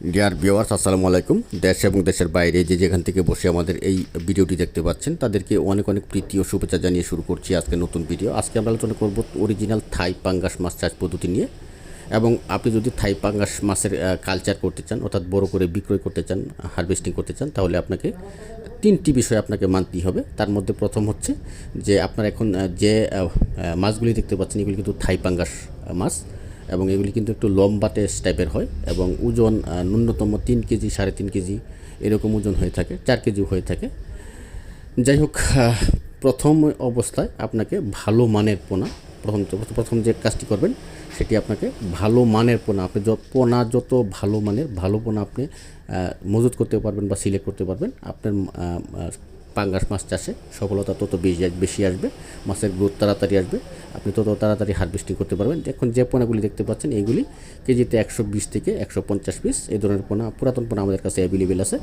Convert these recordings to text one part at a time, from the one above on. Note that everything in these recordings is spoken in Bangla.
ডিয়ার ভিওয়ার্স আসসালামু আলাইকুম দেশ এবং দেশের বাইরে যে যেখান থেকে বসে আমাদের এই ভিডিওটি দেখতে পাচ্ছেন, তাদেরকে অনেক অনেক প্রীতি ও শুভেচ্ছা জানিয়ে শুরু করছি আজকে নতুন ভিডিও। আজকে আমরা আলোচনা করব অরিজিনাল থাই পাঙ্গাস মাছ চাষ পদ্ধতি নিয়ে। এবং আপনি যদি থাই পাঙ্গাস মাছের কালচার করতে চান, অর্থাৎ বড় করে বিক্রয় করতে চান হারভেস্টিং করতে চান, তাহলে আপনাকে তিনটি বিষয় আপনাকে মানতেই হবে। তার মধ্যে প্রথম হচ্ছে যে আপনার এখন যে মাছগুলি দেখতে পাচ্ছেন, এগুলি কিন্তু থাই পাঙ্গাস মাছ। এবং এগুলি কিন্তু একটু লম্বাটে টাইপের হয় এবং ওজন ন্যূনতম তিন কেজি, সাড়ে তিন কেজি এরকম ওজন হয়ে থাকে, চার কেজি হয়ে থাকে। যাই হোক প্রথম অবস্থায় আপনাকে ভালো মানের পোনা, প্রথম প্রথম যে কাজটি করবেন সেটি আপনাকে ভালো মানের পোনা, আপনি যত পোনা যত ভালো মানের, ভালো পোনা আপনি মজুত করতে পারবেন বা সিলেক্ট করতে পারবেন, আপনার পাঙ্গাস মাছ চাষে সফলতা তত বেশি বেশি আসবে, মাছের গ্রোথ তাড়াতাড়ি আসবে। আপনি তত তাড়াতাড়ি হারভেস্টিং করতে পারবেন। এখন যে পোনাগুলি দেখতে পাচ্ছেন এইগুলি কেজিতে একশো বিশ থেকে একশো পঞ্চাশ পিস। এই ধরনের পোনা, পুরাতন পোনা আমাদের কাছে অ্যাভেলেবেল আছে।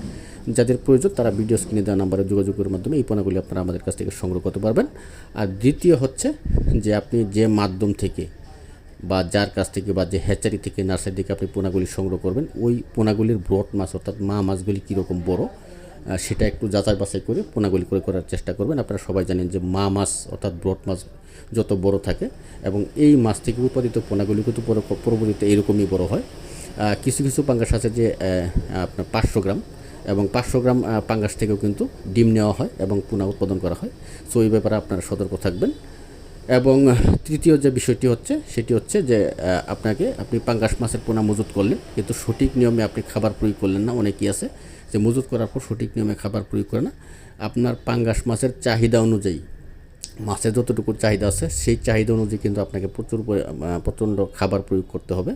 যাদের প্রয়োজন, তারা ভিডিও স্ক্রিনে দেওয়া নাম্বারে যোগাযোগের মাধ্যমে এই পোনাগুলি আপনারা আমাদের কাছ থেকে সংগ্রহ করতে পারবেন। আর দ্বিতীয় হচ্ছে যে আপনি যে মাধ্যম থেকে বা যার কাছ থেকে বা যে হ্যাচারি থেকে নার্সারি থেকে আপনি পোনাগুলি সংগ্রহ করবেন, ওই পোনাগুলির ব্রড মাছ অর্থাৎ মা মাছগুলি কীরকম বড় সেটা একটু যাচাই বাছাই করে পোনাগুলি করে করার চেষ্টা করবেন। আপনারা সবাই জানেন যে মা মাছ অর্থাৎ ব্রড মাছ যত বড় থাকে এবং এই মাছ থেকে উৎপাদিত পোনাগুলি কিন্তু পর- পরবর্তীতে এরকমই বড় হয়। কিছু কিছু পাঙ্গাস আছে যে আপনার পাঁচশো গ্রাম এবং পাঁচশো গ্রাম পাঙ্গাস থেকেও কিন্তু ডিম নেওয়া হয় এবং পোনা উৎপাদন করা হয়। সো এই ব্যাপারে আপনারা সতর্ক থাকবেন। এবং তৃতীয় যে বিষয়টি হচ্ছে, সেটি হচ্ছে যে আপনাকে, আপনি পাঙ্গাস মাছের পোনা মজুত করলেন, কিন্তু সঠিক নিয়মে আপনি খাবার প্রয়োগ করলেন না, অনেকেই আছে যে মজুত করার পর সঠিক নিয়মে খাবার প্রয়োগ করে না। আপনার পাঙ্গাস মাছের চাহিদা অনুযায়ী, মাছের যতটুকু চাহিদা আছে, সেই চাহিদা অনুযায়ী কিন্তু আপনাকে প্রচুর পরি- প্রচণ্ড খাবার প্রয়োগ করতে হবে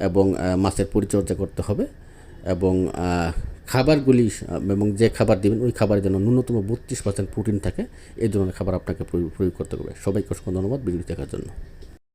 এবং মাছের পরিচর্যা করতে হবে এবং খাবারগুলি এবং যে খাবার দেবেন ওই খাবারের জন্য ন্যূনতম বত্রিশ পার্সেন্ট প্রোটিন থাকে, এই ধরনের খাবার আপনাকে প্রয়োগ করতে হবে। সবাইকে অসংখ্য ধন্যবাদ ভিডিও দেখার জন্য।